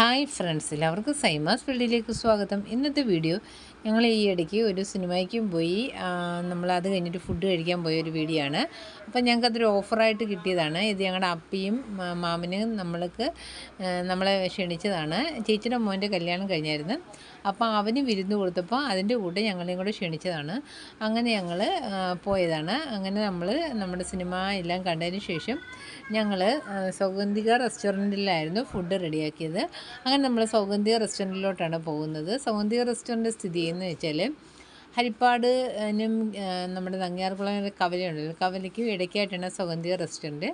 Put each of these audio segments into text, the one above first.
Hi friends എല്ലാവർക്കും സൈമാസ് ഫീൽഡിലേക്ക് സ്വാഗതം. ഇന്നത്തെ വീഡിയോ ഞങ്ങൾ ഈ ഇടയ്ക്ക് ഒരു സിനിമയ്ക്കും പോയി നമ്മൾ അത് കഴിഞ്ഞിട്ട് ഫുഡ് കഴിക്കാൻ പോയ ഒരു വീഡിയോ ആണ് അപ്പം ഞങ്ങൾക്കതൊരു ഓഫറായിട്ട് കിട്ടിയതാണ്. ഇത് ഞങ്ങളുടെ അപ്പിയും മാമനും നമ്മൾക്ക് നമ്മളെ ക്ഷണിച്ചതാണ്. ചേച്ചിയുടെ മോന്റെ കല്യാണം കഴിഞ്ഞായിരുന്നു. അപ്പോൾ അവന് വിരുന്ന് കൊടുത്തപ്പോൾ അതിന്റെ കൂടെ ഞങ്ങളെയും കൂടെ ക്ഷണിച്ചതാണ്. അങ്ങനെ ഞങ്ങൾ പോയതാണ്. അങ്ങനെ നമ്മൾ നമ്മുടെ സിനിമ എല്ലാം കണ്ടതിന് ശേഷം ഞങ്ങൾ സൗഗന്ധിക റെസ്റ്റോറന്റിലായിരുന്നു ഫുഡ് റെഡിയാക്കിയത് അങ്ങനെ നമ്മൾ സൗഗന്ധിക റെസ്റ്റോറന്റിലോട്ടാണ് പോകുന്നത്. സൗഗന്ധിക റെസ്റ്റോറന്റ് സ്ഥിതി ചെയ്യുന്നത് വെച്ചാൽ ഹരിപ്പാടിനും നമ്മുടെ നങ്ങിയാർക്കുളം ഒരു കവലയുണ്ട്. കവലയ്ക്കും ഇടയ്ക്കായിട്ടാണ് സൗഗന്ധിക റെസ്റ്റോറന്റ്.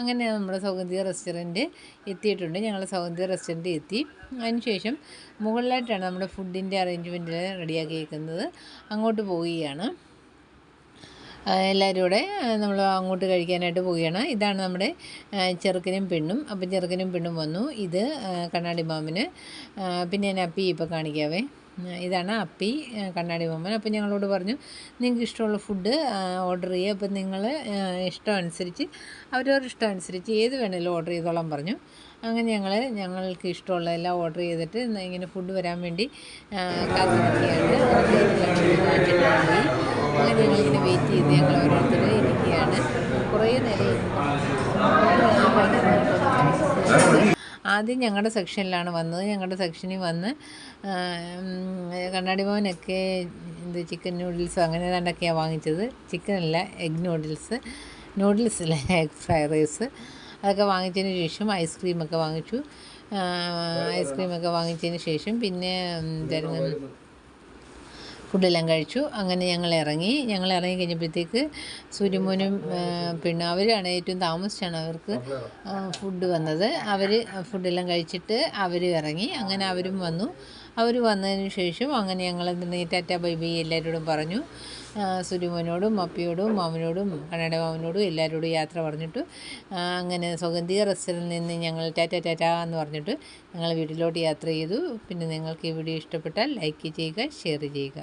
അങ്ങനെ നമ്മുടെ സൗഗന്ധിക റെസ്റ്റോറന്റ് എത്തിയിട്ടുണ്ട്. ഞങ്ങൾ സൗഗന്ധിക റെസ്റ്റോറന്റ് എത്തി. അതിനുശേഷം മുകളിലായിട്ടാണ് നമ്മുടെ ഫുഡിന്റെ അറേഞ്ച്മെന്റ് റെഡിയാക്കിയിരിക്കുന്നത് അങ്ങോട്ട് പോവുകയാണ്. എല്ലാവരും കൂടെ നമ്മൾ അങ്ങോട്ട് കഴിക്കാനായിട്ട് പോവുകയാണ്. ഇതാണ് നമ്മുടെ ചെറുക്കനും പെണ്ണും. അപ്പം ചെറുക്കനും പെണ്ണും വന്നു. ഇത് കണ്ണാടി മാമിന്. പിന്നെ ഞാൻ അപ്പി ഇപ്പോൾ കാണിക്കാവേ. ഇതാണ് അപ്പി കണ്ണാടി ബൊമ്മൻ. അപ്പം ഞങ്ങളോട് പറഞ്ഞു നിങ്ങൾക്ക് ഇഷ്ടമുള്ള ഫുഡ് ഓർഡർ ചെയ്യുക. അപ്പം നിങ്ങൾ ഇഷ്ടം അനുസരിച്ച് അവരവരുടെ ഇഷ്ടം അനുസരിച്ച് ഏത് വേണേലും ഓർഡർ ചെയ്തോളാം പറഞ്ഞു. അങ്ങനെ ഞങ്ങൾ ഞങ്ങൾക്ക് ഇഷ്ടമുള്ള എല്ലാം ഓർഡർ ചെയ്തിട്ട് ഇങ്ങനെ ഫുഡ് വരാൻ വേണ്ടി കാത്തിരിക്കുകയാണ്. അങ്ങനെ ഞങ്ങളിങ്ങനെ വെയിറ്റ് ചെയ്ത് ഞങ്ങൾ ഓരോരുത്തർ ഇരിക്കുകയാണ്. കുറേ നേരം. ആദ്യം ഞങ്ങളുടെ സെക്ഷനിലാണ് വന്നത്. ഞങ്ങളുടെ സെക്ഷനിൽ വന്ന് കണ്ണാടി ഭവനൊക്കെ എന്ത് ചിക്കൻ നൂഡിൽസ് അങ്ങനെ ഏതാണ്ടൊക്കെയാണ് വാങ്ങിച്ചത്. ചിക്കനല്ല എഗ് നൂഡിൽസ് നൂഡിൽസ് അല്ല എഗ് ഫ്രൈഡ് റൈസ് അതൊക്കെ വാങ്ങിച്ചതിന് ശേഷം ഐസ്ക്രീമൊക്കെ വാങ്ങിച്ചു. ഐസ്ക്രീമൊക്കെ വാങ്ങിച്ചതിന് ശേഷം പിന്നെ എന്തായിരുന്നു ഫുഡെല്ലാം കഴിച്ചു. അങ്ങനെ ഞങ്ങൾ ഇറങ്ങി ഞങ്ങൾ ഇറങ്ങി കഴിഞ്ഞപ്പോഴത്തേക്ക് സൂര്യമോനും പിന്നെ അവരാണ് ഏറ്റവും താമസിച്ചാണ് അവർക്ക് ഫുഡ് വന്നത്. അവർ ഫുഡെല്ലാം കഴിച്ചിട്ട് അവർ ഇറങ്ങി. അങ്ങനെ അവരും വന്നു. അവർ വന്നതിന് ശേഷം അങ്ങനെ ഞങ്ങൾ നീറ്റാറ്റ ടാറ്റ ബൈ ബൈ എല്ലാവരോടും പറഞ്ഞു. ആ, സൂര്യമോനോടും അപ്പിയോടും മാമനോടും കണ്ണട മാമനോടും എല്ലാവരോടും യാത്ര പറഞ്ഞിട്ട് അങ്ങനെ സുഗന്ധിക റെസ്റ്റോറന്റിൽ നിന്ന് ഞങ്ങൾ ടാറ്റ ടാറ്റ എന്ന് പറഞ്ഞിട്ട് ഞങ്ങൾ വീട്ടിലോട്ട് യാത്ര ചെയ്തു. പിന്നെ നിങ്ങൾക്ക് ഈ വീഡിയോ ഇഷ്ടപ്പെട്ടാൽ ലൈക്ക് ചെയ്യുക ഷെയർ ചെയ്യുക.